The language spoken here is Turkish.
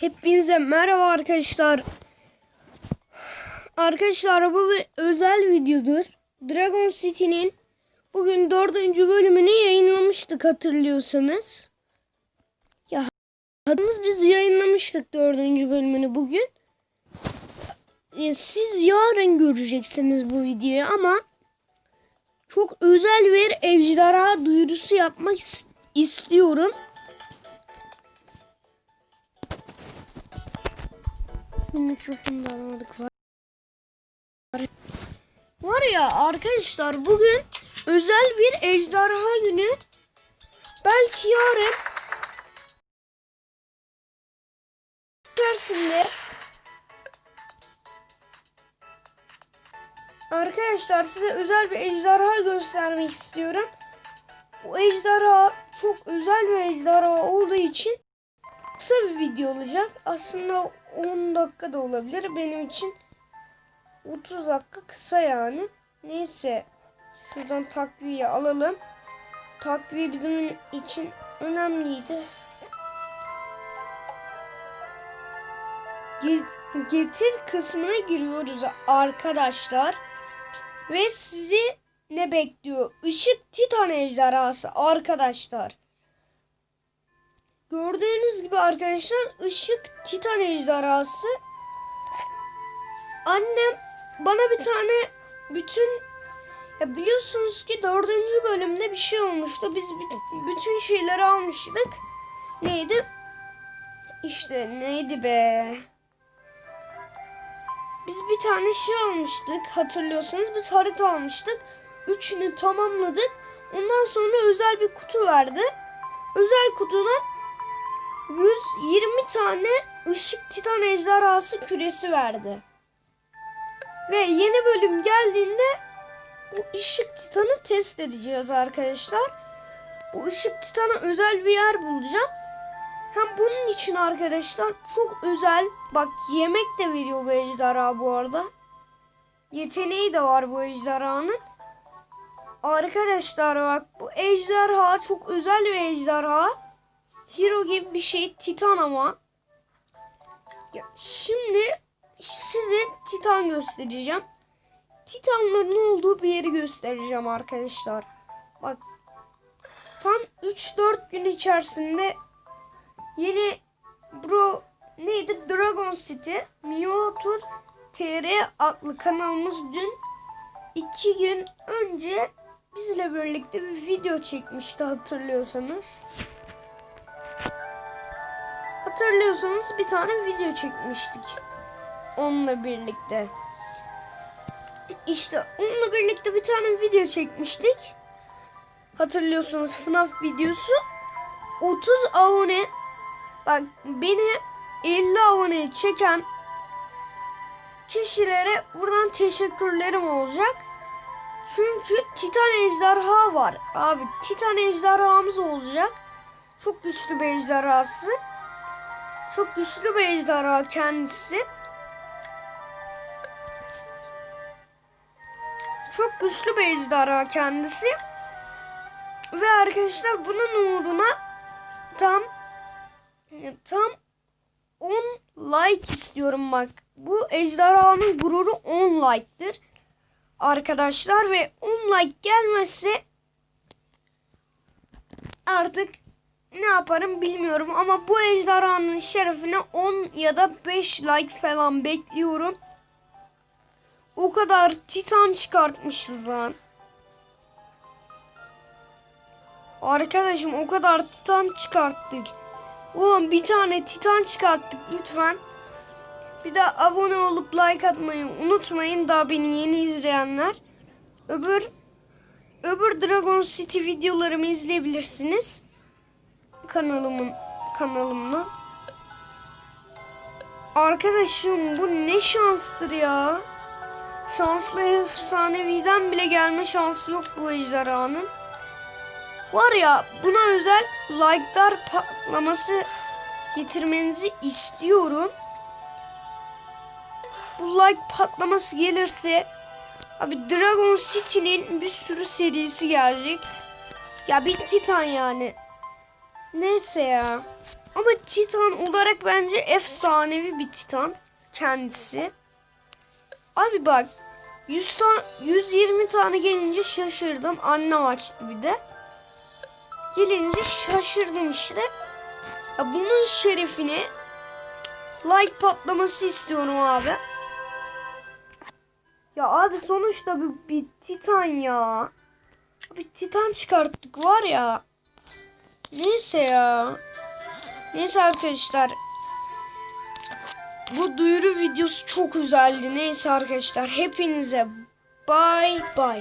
Hepinize merhaba arkadaşlar. Arkadaşlar bu bir özel videodur. Dragon City'nin bugün dördüncü bölümünü yayınlamıştık hatırlıyorsanız. Ya hatırladınız biz yayınlamıştık dördüncü bölümünü bugün. Ya, siz yarın göreceksiniz bu videoyu ama çok özel bir ejderha duyurusu yapmak is- istiyorum. Mikrofonu da almadık var. Var ya arkadaşlar bugün özel bir ejderha günü. Belki yarın içerisinde Arkadaşlar size özel bir ejderha göstermek istiyorum. Bu ejderha çok özel bir ejderha olduğu için kısa bir video olacak. Aslında 10 dakika da olabilir. Benim için 30 dakika kısa yani. Neyse. Şuradan takviye alalım. Takviye bizim için önemliydi. Ge- getir kısmına giriyoruz arkadaşlar. Ve sizi ne bekliyor? Işık Titan ejderhası arkadaşlar. Gördüğünüz gibi arkadaşlar ışık titan ejderhası. Annem bana bir tane bütün ya biliyorsunuz ki dördüncü bölümde bir şey olmuştu. Biz bi- bütün şeyleri almıştık. Neydi? İşte neydi be? Biz bir tane şey almıştık hatırlıyorsanız. Biz harita almıştık. Üçünü tamamladık. Ondan sonra özel bir kutu verdi. Özel kutunun 120 tane ışık titan ejderhası küresi verdi. Ve yeni bölüm geldiğinde bu ışık titanı test edeceğiz arkadaşlar. Bu ışık titana özel bir yer bulacağım. Hem bunun için arkadaşlar çok özel. Bak yemek de veriyor bu ejderha bu arada. Yeteneği de var bu ejderhanın. Arkadaşlar bak bu ejderha çok özel bir ejderha. Hero gibi bir şey. Titan ama. Ya şimdi size Titan göstereceğim. Titanların olduğu bir yeri göstereceğim arkadaşlar. Bak. Tam 3-4 gün içerisinde yeni bro neydi Dragon City Miniatur TR adlı kanalımız dün 2 gün önce bizle birlikte bir video çekmişti hatırlıyorsanız. Hatırlıyorsanız bir tane video çekmiştik. Onunla birlikte. İşte onunla birlikte bir tane video çekmiştik. Hatırlıyorsunuz FNAF videosu. 30 abone. Bak beni 50 aboneye çeken kişilere buradan teşekkürlerim olacak. Çünkü Titan ejderha var. Abi Titan ejderhamız olacak. Çok güçlü bir ejderhası. Çok güçlü bir ejderha kendisi. Çok güçlü bir ejderha kendisi. Ve arkadaşlar bunun uğruna tam tam 10 like istiyorum bak. Bu ejderhanın gururu 10 like'tır. Arkadaşlar ve 10 like gelmezse artık ne yaparım bilmiyorum ama bu ejderhanın şerefine 10 ya da 5 like falan bekliyorum. O kadar titan çıkartmışız lan. Arkadaşım o kadar titan çıkarttık. Oğlum bir tane titan çıkarttık lütfen. Bir de abone olup like atmayı unutmayın daha beni yeni izleyenler. Öbür öbür Dragon City videolarımı izleyebilirsiniz kanalımın kanalımda. Arkadaşım bu ne şanstır ya. Şanslı efsaneviden bile gelme şansı yok bu ejderhanın. Var ya buna özel like'lar patlaması getirmenizi istiyorum. Bu like patlaması gelirse abi Dragon City'nin bir sürü serisi gelecek. Ya bir Titan yani. Neyse ya. Ama Titan olarak bence efsanevi bir Titan kendisi. Abi bak 100 ta 120 tane gelince şaşırdım. Anne açtı bir de. Gelince şaşırdım işte. Ya bunun şerefine like patlaması istiyorum abi. Ya abi sonuçta bir, bir Titan ya. Bir Titan çıkarttık var ya. Neyse ya. Neyse arkadaşlar. Bu duyuru videosu çok güzeldi. Neyse arkadaşlar hepinize bay bay.